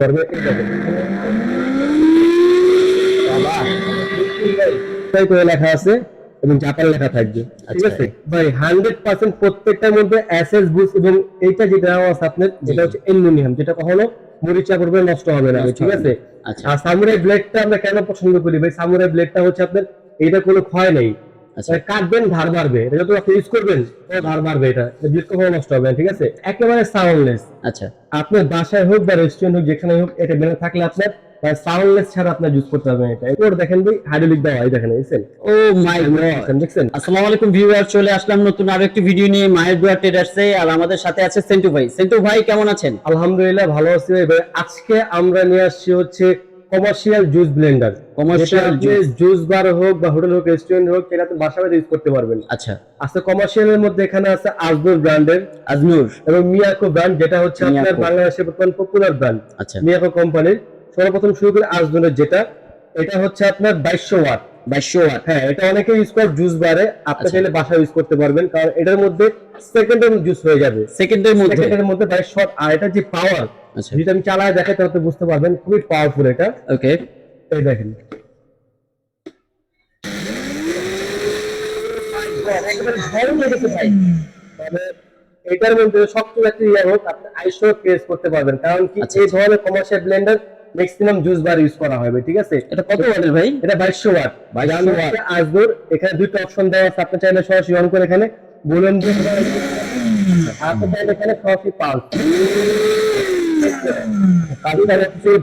করবে এই দেখেন। বাবা, তাই করে লেখা আছে এবং জাপান লেখা থাকবে। ঠিক। আছে? ভাই হান্ড্রেড পার্সেন্ট প্রত্যেকটার মধ্যে অ্যাসেস বুস এবং এইটা যেটা আছে আপনার যেটা হচ্ছে অ্যালুমিনিয়াম যেটা কখনো মরিচা করবে নষ্ট হবে না ঠিক আছে? আচ্ছা। আর সামুরাই ব্লেডটা আমরা কেন পছন্দ করি ভাই? সামুরাই ব্লেডটা হচ্ছে আপনার এটা কোনো ক্ষয় নেই। কাটবেন ধার বাড়বে। এটা যত আপনি ইউজ করবেন ধার বাড়বে এটা। ব্লেড কখনো নষ্ট হবে ঠিক আছে? একেবারে সাউন্ডলেস আচ্ছা। আপনার বাসায় হোক বা রেস্টুরেন্ট হোক যেখানে হোক এটা বেলে থাকলে আপনার সাউন্ডলেস ছাড়া আপনার ইউজ করতে পারবেন এটা। এরপর দেখেন ভাই হাইড্রোলিক দেওয়া এই দেখেন দেখছেন? ও মাই গড দেখছেন, আসসালামু আলাইকুম ভিউয়ার চলে আসলাম নতুন আরও একটি ভিডিও নিয়ে মায়ের দোয়া ট্রেডার্সে আর আমাদের সাথে আছে সেন্টু ভাই। সেন্টু ভাই কেমন আছেন? আলহামদুলিল্লাহ ভালো আছি। ভাই আজকে আমরা নিয়ে আসছি হচ্ছে commercial juice blender Commercial juice। Juice bar হোক বা হোটেল হোক রেস্টুরেন্ট হোক সেটা আপনি বাসা বাড়িতে ইউজ করতে পারবেন। আচ্ছা। আজকে কমার্শিয়ালের মধ্যে এখানে আছে আজদুর ব্র্যান্ডের আজনুর এবং মিয়াকো ব্র্যান্ড যেটা হচ্ছে আপনার। বাংলাদেশের বর্তমান পপুলার ব্র্যান্ড আচ্ছা। মিয়াকো কোম্পানির সর্বপ্রথম শুরু করে আজদুরের যেটা। এটা হচ্ছে আপনার বাইশশো ওয়াট বাইশশো ওয়াট হ্যাঁ এটা অনেকে ইউজ করে জুস বারে আপনি আচ্ছা। চাইলে বাসা ইউজ করতে পারবেন। কারণ এটার মধ্যে সেকেন্ডের জুস হয়ে যাবে। সেকেন্ডের মধ্যে? সেকেন্ডের মধ্যে বাইশ ওয়াট আর এটা যে পাওয়ার আচ্ছা যদি আমি চালায় দেখে তাহলে বুঝতে পারবেন খুবই পাওয়ারফুল এটা। ওকে এই দেখেন। ভাই। মানে এটার মধ্যে সবচেয়ে একটা ইয়ে হোক আপনি আইসো প্রেস করতে পারবেন। কারণ কি আচ্ছা, এই ধরনের commercial blender maximum juice bar use করা হবে ঠিক আছে? এটা কত ওয়াটের ভাই? এটা বাইশশো ওয়াট। 2200 watt। আসদুর এখানে দুটো অপশন দেওয়া আছে আপনি চাইলে সরাসরি অন করে এখানে বলুন যে আপনি চাইলে এখানে সরাসরি পাল্স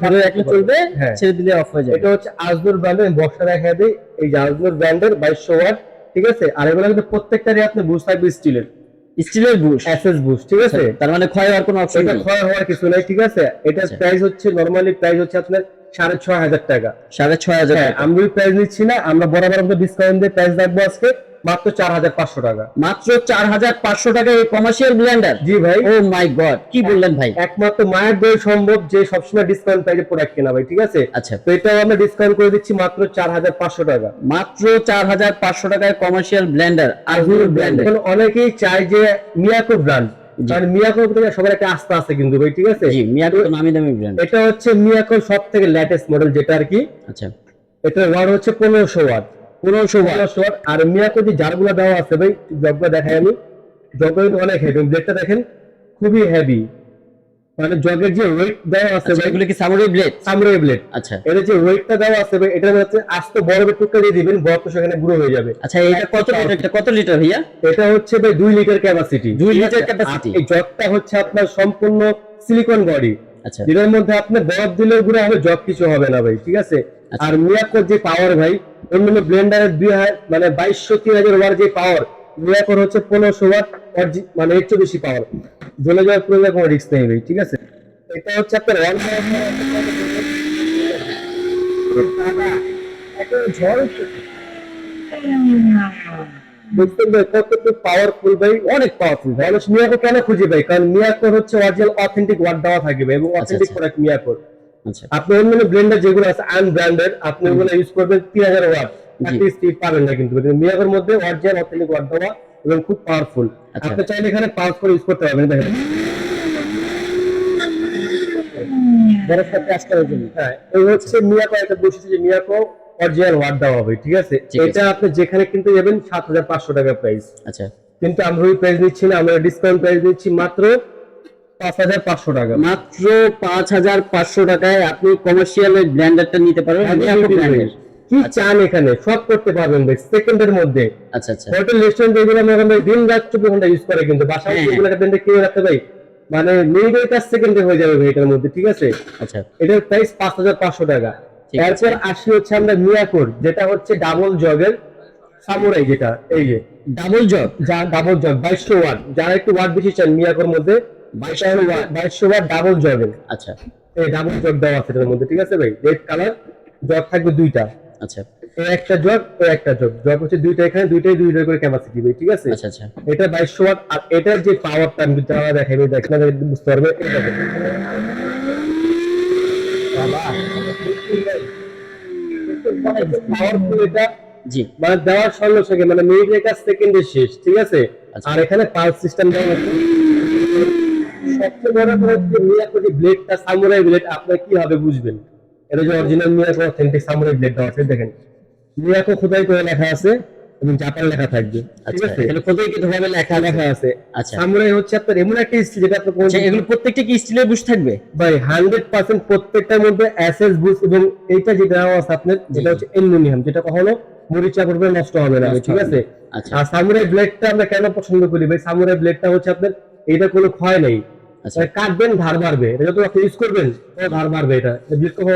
ভালো রাখলে চলবে। ছেড়ে দিলে অফ হয়ে যাবে। এটা হচ্ছে আজদুর ব্র্যান্ডের বক্সটা দেখা দিই। এই যে আজদুর ব্র্যান্ডের বাইশশো ওয়াট ঠিক আছে? আর এগুলো কিন্তু প্রত্যেকটারই আপনি বুস থাকবে স্টিলের। স্টিলের বুশ? এসএস বুশ ঠিক আছে? তার মানে ক্ষয় হওয়ার কোনো অপশন নেই। ক্ষয় হওয়ার কিছু নাই ঠিক আছে? এটার আচ্ছা। প্রাইস হচ্ছে নরমালি প্রাইস হচ্ছে আপনার সাড়ে ছয় হাজার টাকা। সাড়ে ছয় হাজার হ্যাঁ টাকা। আমি প্রাইস নিচ্ছি না আমরা বরাবর মতো ডিসকাউন্ট দিয়ে প্রাইস রাখব আজকে মাত্র চার হাজার পাঁচশো টাকা। মাত্র চার হাজার পাঁচশো টাকা এই কমার্শিয়াল ব্লেন্ডার জি ভাই। ও মাই গড কি বললেন ভাই? একমাত্র মায়ের দই সম্ভব যে সবসময় ডিসকাউন্ট প্রাইসে প্রোডাক্ট কেনা ভাই ঠিক আছে? আচ্ছা। তো এটাও আমরা ডিসকাউন্ট করে দিচ্ছি মাত্র চার হাজার পাঁচশো টাকা। মাত্র চার হাজার পাঁচশো টাকায় কমার্শিয়াল ব্লেন্ডার আজনুর ব্র্যান্ডের এখন অনেকেই চায় যে মিয়াকো ব্র্যান্ড। কারণ মিয়াকোর থেকে সবার একটা আস্থা আছে কিন্তু ভাই ঠিক আছে? জি মিয়াকো নামি দামি ব্র্যান্ড এটা হচ্ছে মিয়াকোর সব থেকে লেটেস্ট মডেল যেটা আর কি। আচ্ছা। এটা ওয়াট হচ্ছে পনেরোশো ওয়াট পনেরোশো ওয়াট পনেরোশো ওয়াট আর মিয়াকো যে জারগুলো দেওয়া আছে ভাই জগগুলো দেখাই আমি। জগ অনেক হেভি ব্লেডটা দেখেন খুবই হেভি মানে জগের যে ওয়েট দেওয়া আছে আচ্ছা ভাই এগুলো কি সামুরাই ব্লেড সামরাই ব্লেড আচ্ছা। এর যে ওয়েটটা দেওয়া আছে ভাই এটার মধ্যে আস্ত বরফের টুকরা দিয়ে দিবেন বরফ তো সেখানে গুঁড়ো হয়ে যাবে। আচ্ছা এটা কত লিটার কত লিটার ভাইয়া? এটা হচ্ছে ভাই দুই লিটার ক্যাপাসিটি দুই লিটার capacity। এই জগটা হচ্ছে আপনার সম্পূর্ণ সিলিকন বডি আচ্ছা। যেটার মধ্যে আপনি বরফ দিলেও গুঁড়ো হবে জগ কিছু হবে না ভাই ঠিক আছে? আচ্ছা। আর মিয়াকোর যে পাওয়ার ভাই অন্যান্য ব্লেন্ডারের দুই হাজার মানে বাইশশো তিন হাজার ওয়ার যে পাওয়ার হচ্ছে পনেরোশো ওয়াট মানে চেয়ে বেশি পাওয়ার জ্বলে যাওয়ার প্রয়োজন কোনো রিস্ক নেই ভাই ঠিক আছে? এটা হচ্ছে আপনার ওয়ান ঝড় ভাই কতটুকু পাওয়ারফুল ভাই অনেক পাওয়ারফুল ভাই মানুষ মিয়াকো কেন খুঁজে ভাই কারণ মিয়াকোর হচ্ছে অরিজিনাল অথেন্টিক ওয়াট দেওয়া থাকবে এবং অথেন্টিক আচ্ছা। প্রোডাক্ট মিয়াকোর আচ্ছা। আপনি অন্যান্য ব্লেন্ডার যেগুলো আছে আনব্র্যান্ডেড আপনি ওগুলো ইউজ করবেন তিন হাজার ওয়াট স্পিড পাবেন না কিন্তু কিন্তু মধ্যে অরিজিনাল অথেন্টিক ওয়াট দেওয়া এবং খুব পাওয়ারফুল। আপনি চাইলে এখানে পাওয়ার করে ইউজ করতে পারবেন দেখেন। বরফ সাথে আসতে হবে হ্যাঁ এই হচ্ছে মিয়াকো একটা বৈশিষ্ট্য যে মিয়াকো অরিজিনাল ওয়াট দেওয়া হবে ঠিক আছে? এটা আপনি যেখানে কিনতে যাবেন সাত হাজার পাঁচশো টাকা প্রাইস আচ্ছা। কিন্তু আমরা ওই প্রাইস নিচ্ছি না আমরা ডিসকাউন্ট প্রাইস দিচ্ছি মাত্র পাঁচ হাজার পাঁচশো টাকা। মাত্র পাঁচ হাজার পাঁচশো টাকায় আপনি কমার্শিয়াল ব্লেন্ডারটা নিতে পারবেন কি চান এখানে? সব করতে পারবেন ভাই সেকেন্ডের মধ্যে। আচ্ছা আচ্ছা। হোটেল রেস্টুরেন্ট এগুলো আমরা ভাই দিন রাত চব্বিশ ঘণ্টা ইউজ করে কিন্তু। বাসায় হ্যাঁ, এগুলো ব্লেন্ডার কিনে রাখতে ভাই মানে মিনিটের সেকেন্ডে হয়ে যাবে ভাই এটার মধ্যে ঠিক আছে? আচ্ছা। এটার প্রাইস পাঁচ হাজার পাঁচশো টাকা। এরপর আসি হচ্ছে আমরা যেটা হচ্ছে ডাবল জগের সামুরাই যেটা এই যে। ডাবল জব যা ডাবল জগ বাইশশো ওয়াট। যারা একটু ওয়াট বেশি চান মিয়াকোর মধ্যে বাইশশো ওয়াট বাইশশো ওয়াট ডাবল জগের আচ্ছা। এই ডাবল জগ দেওয়া আছে এটার মধ্যে ঠিক আছে ভাই? রেড কালার জগ থাকবে দুইটা। আচ্ছা। একটা জগ একটা জগ জগ হচ্ছে দুইটা এখানে দুইটাই দুই করে ক্যাপাসিটি ঠিক আছে? আচ্ছা আচ্টা এটা ওয়াট আর এটার যে পাওয়ারটা আমি যারা দেখেন বুঝতে পারবে? এটা দেখেন। এটা জি। মানে দেওয়ার সঙ্গে সঙ্গে মানে মিনিটের সেকেন্ডে শেষ ঠিক আছে? আচ্ছা। আর এখানে পালস সিস্টেম দেওয়া আছে। সবচেয়ে বড় কথা হচ্ছে ব্লেডটা সামুরাই ব্লেড আপনার কীভাবে বুঝবেন? এটা যে original Miyako authentic samurai blade দেওয়া আছে দেখেন। মিয়াকো খোদাই করে লেখা আছে এবং জাপান লেখা থাকবে। ঠিক আচ্ছা আছে? এখানে কোথায় কি ভাবে লেখা লেখা আছে। আচ্ছা। সামুরাই হচ্ছে আপনার এমন একটা স্টিল যেটা আপনার কোনো আচ্ছা এগুলো প্রত্যেকটা কি স্টিলের বুশ থাকবে? ভাই হান্ড্রেড পার্সেন্ট প্রত্যেকটার মধ্যে অ্যাসেস বুস এবং এইটা যেটা আছে আপনার যেটা হচ্ছে অ্যালুমিনিয়াম যেটা কখনো মরিচা করবে নষ্ট হবে না ঠিক আছে? আচ্ছা। আর সামুরাই ব্লেডটা আমরা কেন পছন্দ করি ভাই? সামুরাই ব্লেডটা হচ্ছে আপনার এটা কোনো ক্ষয় নেই। আচ্ছা কাটবেন ধার বাড়বে। এটা যত আপনি ইউজ করবেন ধার বাড়বে এটা।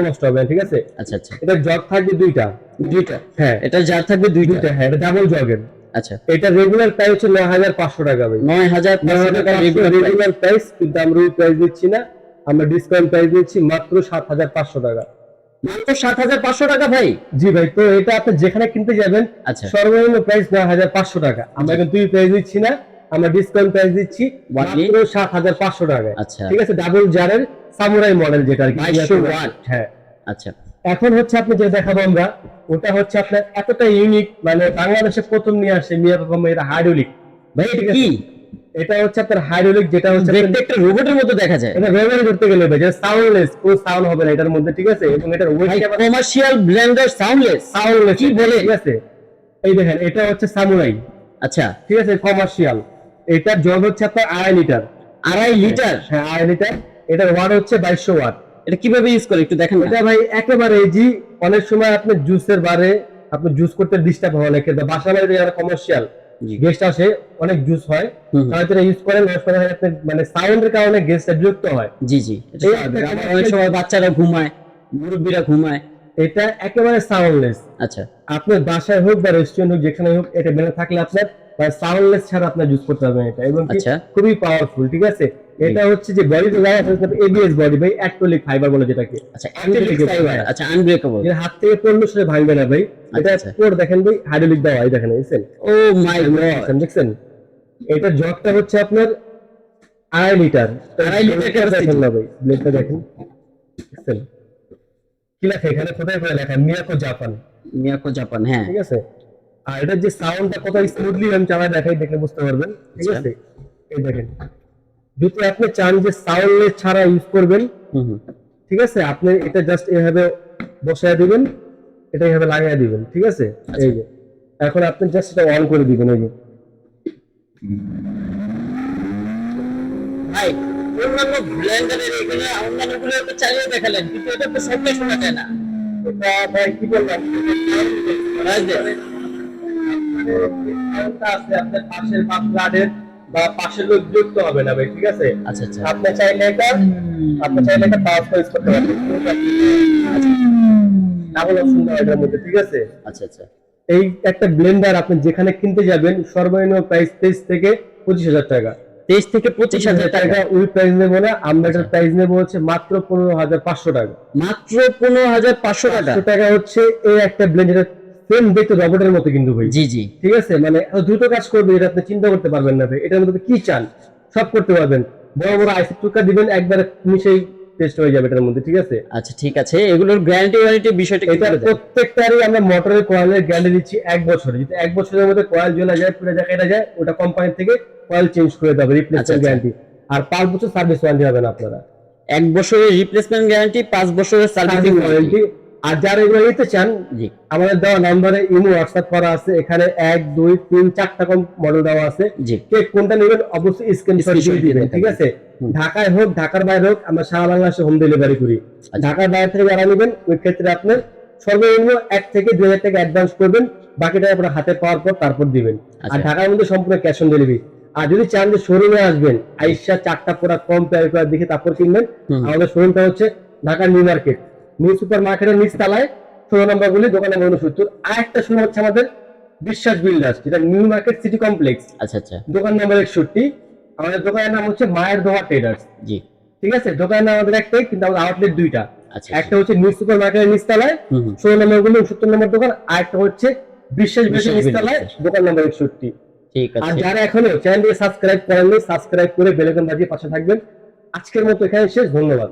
নষ্ট হবে ঠিক আছে? আচ্ছা আচ্ছা। এটা জগ থাকবে দুইটা। দুইটা? হ্যাঁ। এটা যার থাকবে দুইটা? হ্যাঁ এটা ডাবল জগের আচ্ছা। এটা রেগুলার প্রাইস হচ্ছে নয় হাজার পাঁচশো টাকা ভাই। নয় হাজার টাকা রেগুলার প্রাইস কিন্তু আমরা ওই প্রাইস দিচ্ছি না। আমরা ডিসকাউন্ট প্রাইস দিচ্ছি মাত্র সাত হাজার পাঁচশো টাকা। মাত্র সাত হাজার পাঁচশো টাকা ভাই? জি ভাই তো এটা আপনি যেখানে কিনতে যাবেন আচ্ছা। সর্বনিম্ন প্রাইস নয় হাজার পাঁচশো টাকা। আমরা কিন্তু তুই প্রাইস দিচ্ছি না। আমরা ডিসকাউন্ট প্রাইস দিচ্ছি মাত্র সাত হাজার পাঁচশো টাকা আচ্ছা। ঠিক আছে ডাবল জারের সামুরাই মডেল যেটা আর কি। 2200 watt। হ্যাঁ। আচ্ছা। এখন হচ্ছে আপনি যে দেখাবো আমরা ওটা হচ্ছে আপনার এতটা ইউনিক মানে বাংলাদেশে প্রথম নিয়ে আসে মিয়া বাবা এটা হাইড্রোলিক ভাই ঠিক আছে। কি এটা হচ্ছে আপনার হাইড্রোলিক যেটা হচ্ছে দেখতে একটা রোবটের মতো দেখা যায়। এটা ব্যবহার করতে গেলে ভাই যে সাউন্ডলেস কোনো সাউন্ড হবে না এটার মধ্যে ঠিক আছে? এবং এটার weight commercial blender soundless soundless কি বলে? ঠিক আছে? এই দেখেন এটা হচ্ছে সামুরাই আচ্ছা। ঠিক আছে কমার্শিয়াল এটার জগ হচ্ছে আপনার আড়াই লিটার। আড়াই লিটার? হ্যাঁ আড়াই লিটার। এটার ওয়াট হচ্ছে বাইশশো ওয়াট এটা কীভাবে ইউজ করে একটু দেখেন এটা ভাই একেবারে ইজি অনেক সময় আপনি জুসের বারে আপনি জুস করতে ডিস্টার্ব হয় অনেকের বা বাসা বাড়িতে যারা কমার্শিয়াল গেস্ট আসে অনেক জুস হয়। হয়তো ইউজ করেন হয় আপনার মানে সাউন্ডের কারণে গেস্টটা বিরক্ত হয়। জি জি। অনেক সময় বাচ্চারা ঘুমায় মুরব্বীরা ঘুমায়। এটা একেবারে সাউন্ডলেস আচ্ছা। আপনার বাসায় হোক বা রেস্টুরেন্ট হোক যেখানে হোক এটা মেনে থাকলে আপনার সাউন্ডলেস ছাড়া আপনার ইউজ করতে পারবেন এটা এবং আচ্ছা। খুবই পাওয়ারফুল ঠিক আছে? এটা হচ্ছে যে বডি তো দেওয়া আছে এবিএস বডি ভাই অ্যাক্টোলিক ফাইবার বলে যেটাকে। আচ্ছা ফাইবার আচ্ছা আনব্রেকেবল যে হাত থেকে পড়লে সেটা ভাঙবে না ভাই। এটা আচ্ছা। দেখেন ভাই হাইড্রোলিক দেওয়া এই দেখেন দেখছেন? ও মাই গড দেখছেন, দেখছেন? এটা জগটা হচ্ছে আপনার আড়াই লিটার। আড়াই লিটার দেখেন না ভাই ব্লেডটা দেখেন। দেখছেন? কি লেখা এখানে? কোথায় করে লেখা? মিয়াকো জাপান। মিয়াকো জাপান হ্যাঁ। ঠিক আছে? আর এটার যে সাউন্ডটা কত স্মুথলি আমি চালায় দেখাই দেখলে বুঝতে পারবেন ঠিক আচ্ছা। আছে? এই দেখেন যদি আপনি চান যে সাউন্ডলেস ছাড়া ইউজ করবেন ঠিক আছে? আপনি এটা জাস্ট এভাবে বসায় দিবেন এটা এভাবে লাগাই দিবেন ঠিক আছে? আচ্ছা। এই যে এখন আপনি জাস্ট এটা অন করে দিবেন এই যে। ভাই অন্যান্য ব্লেন্ডারের এখানে অন্যান্যগুলো চালিয়ে দেখালেন কিন্তু এটা তো শব্দে শোনা যায় না। এটা ভাই কি বললাম আছে আপনার পাশের পাশ গার্ডের বা পাশের লোক যুক্ত হবে না ভাই ঠিক আছে? আচ্ছা আচ্ছা। আপনি চাইলে এটা আপনি চাইলে এটা পাওয়ার ইউজ করতে পারবেন ডাবল অপশন দেওয়া এটার মধ্যে ঠিক আছে? আচ্ছা আচ্ছা। এই একটা ব্লেন্ডার আপনি যেখানে কিনতে যাবেন সর্বনিম্ন প্রাইস তেইশ থেকে পঁচিশ হাজার টাকা। তেইশ থেকে পঁচিশ হাজার টাকা। ওই প্রাইস নেব না আমরা এটার প্রাইস নেব হচ্ছে মাত্র পনেরো হাজার পাঁচশো টাকা। মাত্র পনেরো হাজার পাঁচশো টাকা। টাকা হচ্ছে এই একটা ব্লেন্ডার সেম দেখতে রবটের মতো কিন্তু ভাই। জি জি। ঠিক আছে? মানে দ্রুত কাজ করবে এটা আপনি চিন্তা করতে পারবেন না ভাই। এটার মধ্যে কি চান? সব করতে পারবেন। বড় বড় আইসি টুকা দিবেন একবারে মিশেই টেস্ট হয়ে যাবে এটার মধ্যে ঠিক আছে? আচ্ছা ঠিক আছে। এগুলোর গ্যারান্টি ওয়ারেন্টি বিষয়টা এটা প্রত্যেকটারই আমরা মোটরের কয়েলের গ্যারান্টি দিচ্ছি এক বছর। যদি এক বছরের মধ্যে কয়েল জ্বলে যায় পুরো জায়গায় এটা যায় ওটা কোম্পানি থেকে কয়েল চেঞ্জ করে দেবে রিপ্লেসমেন্ট। গ্যারান্টি আর পাঁচ বছর সার্ভিস ওয়ারেন্টি পাবেন আপনারা। এক বছরের রিপ্লেসমেন্ট গ্যারান্টি পাঁচ বছরের সার্ভিস ওয়ারেন্টি আর যারা এগুলো নিতে চান জি। আমাদের দেওয়া নাম্বারে ইমো হোয়াটসঅ্যাপ করা আছে এখানে এক দুই তিন চারটা কম মডেল দেওয়া আছে। জি। কে কোনটা নেবেন অবশ্যই স্ক্রিনশট দিয়ে দিবেন ঠিক আছে? ঢাকায় হোক ঢাকার বাইরে হোক আমরা সারা বাংলাদেশে হোম ডেলিভারি করি। আচ্ছা। ঢাকার বাইরে থেকে যারা নেবেন ওই ক্ষেত্রে আপনার সর্বনিম্ন এক থেকে দুই হাজার টাকা অ্যাডভান্স করবেন বাকিটা আপনার হাতে পাওয়ার পর তারপর দিবেন। আর আচ্ছা। ঢাকার মধ্যে সম্পূর্ণ ক্যাশ অন ডেলিভারি আর যদি চান যে শোরুমে আসবেন আইসা চারটা পুরা কম পেয়ার করে দেখে তারপর কিনবেন। আমাদের শোরুমটা হচ্ছে ঢাকার নিউ মার্কেট নিউ সুপার মার্কেটের নিচ তলায় ষোলো নম্বর গুলি দোকানে উনসত্তর আর একটা শোরুম হচ্ছে আমাদের বিশ্বাস বিল্ডার্স যেটা নিউ মার্কেট সিটি কমপ্লেক্স আচ্ছা আচ্ছা। দোকান নম্বর একষট্টি। আমাদের দোকানের নাম হচ্ছে মায়ের দোয়া ট্রেডার্স জি। ঠিক আছে? দোকানের নাম আমাদের একটাই কিন্তু আমাদের আউটলেট দুইটা। আচ্ছা একটা হচ্ছে নিউ সুপার মার্কেটের নিচতলায়। ষোলো নম্বর গুলি উনসত্তর নম্বর দোকান আর একটা হচ্ছে বিশ্বাস বিশ্বাস বেশি নিচতলায় দোকান নম্বর একষট্টি। ঠিক আর যারা এখনও চ্যানেলটিকে সাবস্ক্রাইব করেননি সাবস্ক্রাইব করে বেলেকন বাজিয়ে পাশে থাকবেন। আজকের মতো এখানে শেষ ধন্যবাদ।